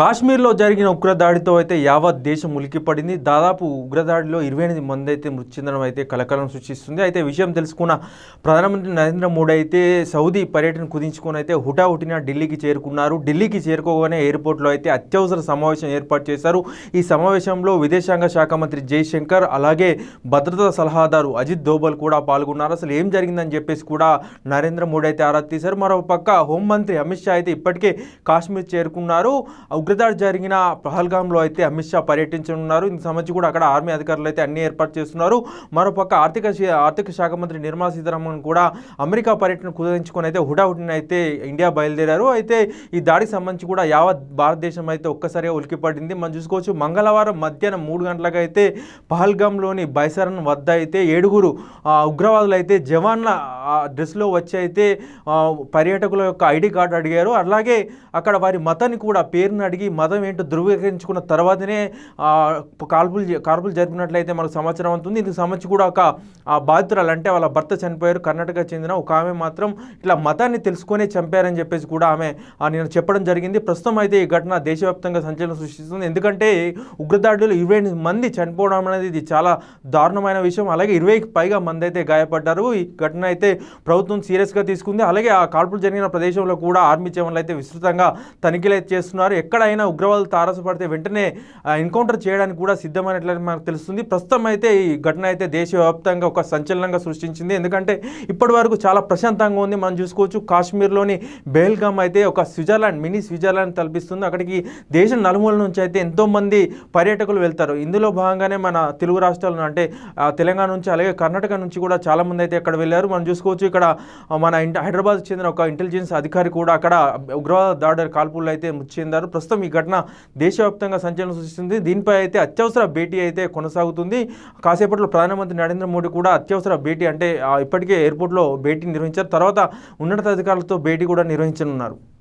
కాశ్మీర్లో జరిగిన ఉగ్రదాడితో అయితే యావత్ దేశం ఉలికిపడింది దాదాపు ఉగ్రదాడిలో ఇరవై ఎనిమిది మంది అయితే మృతి చెందడం అయితే కలకలం సృష్టిస్తుంది. అయితే విషయం తెలుసుకున్న ప్రధానమంత్రి నరేంద్ర మోడీ అయితే సౌదీ పర్యటన కుదించుకొని అయితే హుటాహుటిన ఢిల్లీకి చేరుకున్నారు. ఢిల్లీకి చేరుకోగానే ఎయిర్పోర్ట్లో అయితే అత్యవసర సమావేశం ఏర్పాటు చేశారు. ఈ సమావేశంలో విదేశాంగ శాఖ మంత్రి జైశంకర్ అలాగే భద్రతా సలహాదారు అజిత్ దోబల్ కూడా పాల్గొన్నారు. అసలు ఏం జరిగిందని చెప్పేసి కూడా నరేంద్ర మోడీ అయితే ఆరా తీశారు. మరో పక్క హోంమంత్రి అమిత్ షా అయితే ఇప్పటికే కాశ్మీర్ చేరుకున్నారు. ఉగ్రదాడి జరిగిన పహల్గాంలో అయితే అమిత్ షా పర్యటించనున్నారు. ఇందుకు సంబంధించి కూడా అక్కడ ఆర్మీ అధికారులు అయితే అన్ని ఏర్పాటు చేస్తున్నారు. మరోపక్క ఆర్థిక ఆర్థిక శాఖ మంత్రి నిర్మలా సీతారామన్ కూడా అమెరికా పర్యటన కుదించుకొని అయితే హుటాహుటిన అయితే ఇండియా బయలుదేరారు. అయితే ఈ దాడికి సంబంధించి కూడా యావత్ భారతదేశం అయితే ఒక్కసారిగా ఉలికిపడింది మనం చూసుకోవచ్చు మంగళవారం మధ్యాహ్నం మూడు గంటలకు అయితే పహల్గాంలోని బైసరన్ వద్ద అయితే ఏడుగురు ఉగ్రవాదులు అయితే జవాన్ల డ్రెస్లో వచ్చి అయితే పర్యాటకుల యొక్క ఐడి కార్డు అడిగారు. అలాగే అక్కడ వారి మతాన్ని కూడా పేరుని అడిగి మతం ఏంటో ధృవీకరించుకున్న తర్వాతనే కాల్పులు కాల్పులు జరిపినట్లయితే మనకు సమాచారం అవుతుంది ఇందుకు సంబంధించి కూడా ఒక బాధితురాలు అంటే వాళ్ళ భర్త చనిపోయారు. కర్ణాటక చెందిన ఒక ఆమె మాత్రం ఇట్లా మతాన్ని తెలుసుకునే చంపారని చెప్పేసి కూడా ఆమె ఆ, నేను చెప్పడం జరిగింది. ప్రస్తుతం అయితే ఈ ఘటన దేశవ్యాప్తంగా సంచలనం సృష్టిస్తుంది. ఎందుకంటే ఉగ్రదాడులు ఇరవై మంది చనిపోవడం అనేది ఇది చాలా దారుణమైన విషయం. అలాగే ఇరవైకి పైగా మంది అయితే గాయపడ్డారు. ఈ ఘటన అయితే ప్రభుత్వం సీరియస్గా తీసుకుంది. అలాగే ఆ కాల్పులు జరిగిన ప్రదేశంలో కూడా ఆర్మీ జవాన్లు అయితే విస్తృతంగా తనిఖీలు అయితే చేస్తున్నారు. ఎక్కడైనా ఉగ్రవాదులు తారసపడితే వెంటనే ఎన్కౌంటర్ చేయడానికి కూడా సిద్ధమైనట్లని మనకు తెలుస్తుంది. ప్రస్తుతం అయితే ఈ ఘటన అయితే దేశవ్యాప్తంగా ఒక సంచలనంగా సృష్టించింది. ఎందుకంటే ఇప్పటి వరకు చాలా ప్రశాంతంగా ఉంది. మనం చూసుకోవచ్చు కాశ్మీర్లోని బెహల్గామ్ అయితే ఒక స్విట్జర్లాండ్ మినీ స్విట్జర్లాండ్ తలపిస్తుంది. అక్కడికి దేశం నలుమూల నుంచి అయితే ఎంతోమంది పర్యాటకులు వెళ్తారు. ఇందులో భాగంగానే మన తెలుగు రాష్ట్రాలను అంటే తెలంగాణ నుంచి అలాగే కర్ణాటక నుంచి కూడా చాలా మంది అయితే అక్కడ వెళ్ళారు. మనం చూసుకోవచ్చు ఇక్కడ మన హైదరాబాద్ చెందిన ఒక ఇంటెలిజెన్స్ అధికారి కూడా అక్కడ ఉగ్రవాద దాడి కాల్పుల్లో అయితే మృతి చెందారు ప్రస్తుతం ఈ ఘటన దేశవ్యాప్తంగా సంచలనం సృష్టిస్తుంది. దీనిపై అయితే అత్యవసర భేటీ అయితే కొనసాగుతుంది. కాసేపట్లో ప్రధానమంత్రి నరేంద్ర మోడీ కూడా అత్యవసర భేటీ అంటే ఆ, ఇప్పటికే ఎయిర్పోర్ట్లో భేటీ నిర్వహించారు. తర్వాత ఉన్నతాధికారులతో భేటీ కూడా నిర్వహించనున్నారు.